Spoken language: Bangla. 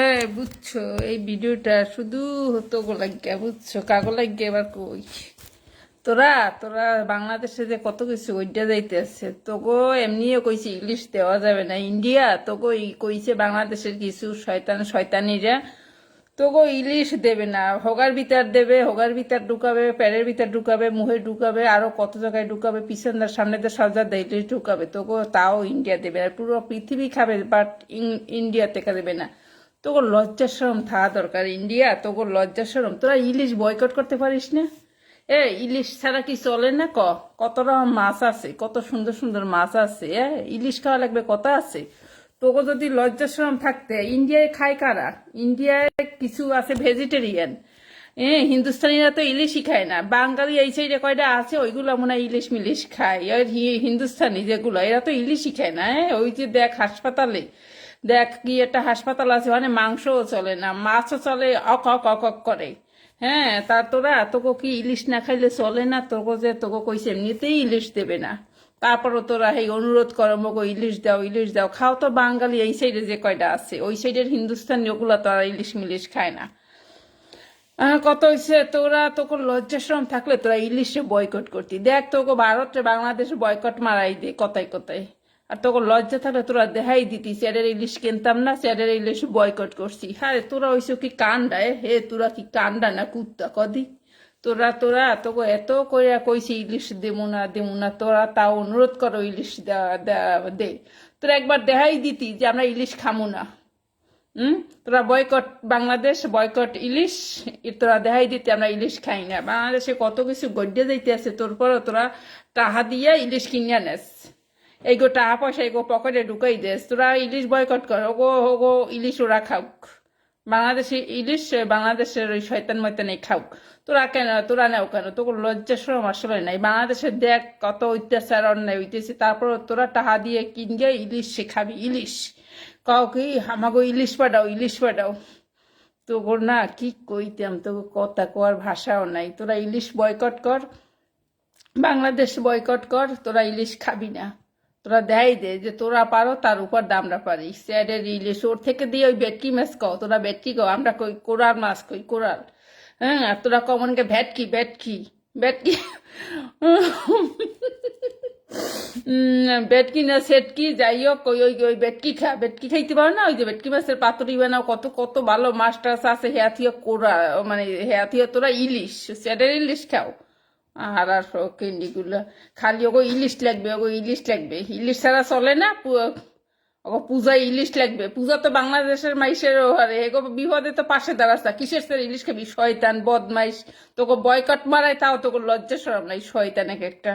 এ বুঝছ, এই ভিডিওটা শুধু তোগো লাগিয়া বুঝছ কাগো লাগিয়া এবার কই? তোরা তোরা বাংলাদেশে যে কত কিছু ওইটা যাইতে আছে তোগো এমনিও কইছে ইংলিশ দেওয়া যাবে না। ইন্ডিয়া ই- কইছে বাংলাদেশের কিছু শয়তান, শয়তানিরা, তোগো ইলিশ দেবে না। হগার ভিতর দেবে, হোগার ভিতর ঢুকাবে, প্যারের ভিতর ঢুকাবে মুখে ঢুকাবে, আরও কত জায়গায় ঢুকাবে পিছনদার সামনে দিয়ে সজা দেয় ইলিশ ঢুকাবে। তোগো তাও ইন্ডিয়া দেবে না। পুরো পৃথিবী খাবে বাট ইন্ডিয়া থেকে দেবে না। তোকে লজ্জা সরম থাকা দরকার, ইন্ডিয়া, তোকে লজ্জা সরম তোরা ইলিশ বয়কট করতে পারিস না? এ, ইলিশ ছাড়া কি চলে না? ক, কত রকম মাছ আছে, কত সুন্দর সুন্দর মাছ আছে, এ, ইলিশ খাওয়া লাগবে কত আছে। তোকে যদি লজ্জা সরম থাকতে, ইন্ডিয়ায় খায় কারা? ইন্ডিয়ায় কিছু আছে ভেজিটেরিয়ান এ, হিন্দুস্তানিরা তো ইলিশই খায় না। বাঙালি এই সাইডে কয়টা আছে, ওইগুলো মনে হয় ইলিশ মিলিশ খায়। আর হিন্দুস্তানি যেগুলো, এরা তো ইলিশই খায় না ওই যে দেখ হাসপাতালে। দেখ কি একটা হাসপাতাল আছে, ওখানে মাংসও চলে না, মাছও চলে, অক অক অক করে। হ্যাঁ তা তোরা, তোকে কি ইলিশ না খাইলে চলে না? তোকে যে, তোকে কইছে, এমনিতেই ইলিশ দেবে না। তারপরও তোরা এই অনুরোধ করো, মগো, ইলিশ দাও ইলিশ দাও। খাও তো, বাঙালি এই সাইডে যে কয়টা আছে, ওই সাইডের হিন্দুস্তানি ওগুলো তো আর ইলিশ মিলিশ খায় না। কত হয়েছে তোরা, তোকে লজ্জাশ্রম থাকলে তোরা ইলিশে বয়কট করতি। দেখ, তোকে ভারতে বাংলাদেশে বয়কট মারাই দে, কথায় কথায়। আর তোকে লজ্জা থাকলে তোরা দেখাই দিতি, স্যারের ইলিশ কিনতাম না, স্যারের ইলিশ বয়কট করছি। হ্যাঁ তোরা ওইসব কি কান্দা এ? হে, তোরা কি কান্দা না কুত্তা কদি? তোরা তোরা, তোকে এত কইরা কইছি ইলিশ দেবো না দেবো না, তোরা তাও অনুরোধ করো ইলিশ দে তোরা একবার দেখাই দিতি যে আমরা ইলিশ খামু না। হুম? তোরা বয়কট বাংলাদেশ বয়কট ইলিশ তোরা দেখাই দিতে আমরা ইলিশ খাই না। বাংলাদেশে কত কিছু গড্ডে যাইতে আছে তোর পরও তোরা টাহা দিয়ে ইলিশ কিনিয়া নেস। এই গো টাকা পয়সা এগো পকেটে ঢুকাই দেস তোরা ইলিশ বয়কট কর। ওগো ওগো, ইলিশ ওরা খাউক। বাংলাদেশি ইলিশ, বাংলাদেশের ওই শয়তান ময়তানে খাউক। তোরা কেন, তোরা নেও কেন? তোকে লজ্জা সরম আসলে নাই। বাংলাদেশে দেখ কত অত্যাচার, অন্যায় হইতেছে। তারপর তোরা টাহা দিয়ে কিনগে ইলিশ খাবি ইলিশ। কাউ কি আমাকে ইলিশ পাঠাও ইলিশ পাঠাও। তোর না কি কইতাম তোকে কথা কর ভাষাও নাই। তোরা ইলিশ বয়কট কর। বাংলাদেশ বয়কট কর। তোরা ইলিশ খাবি না। তোরা দেয় দে যে তোরা পারো, তার উপর দামরা পারি। স্যারের ইলিশ ওর থেকে দিয়ে ওই বেটকি মাছ কও, তোরা বেটকি কও, আমরা কই কোরাল মাছ কই কোরাল। হ্যাঁ আর তোরা কমনকে ভেটকি ভেটকি ভেটকি। বেটকি না সেটকি, যাই হোক ওই ওই ওই বেটকি খা বেটকি খাইতে পারো না? ওই যে বেটকি মাছের পাতুরি বানাও, কত কত ভালো মাছ টাছ আছে হেয়াথিও কোরা মানে হেয়াথিও তোরা ইলিশ সেটার ইলিশ খাও। আর আর কেন্ডিগুলো খালি ওগো ইলিশ লাগবে, ওগো ইলিশ লাগবে। ইলিশ ছাড়া চলে না ওগো পূজায় ইলিশ লাগবে। পূজা তো বাংলাদেশের মাইসের ওহারে। এগো বিপদে তো পাশে দাঁড়াস্তা কিসের স্যার ইলিশ খাবি? শয়তান, বদমাইশ। তোকে বয়কট মারায় তাও তোকে লজ্জা সরম নাই। শয়তান এক একটা।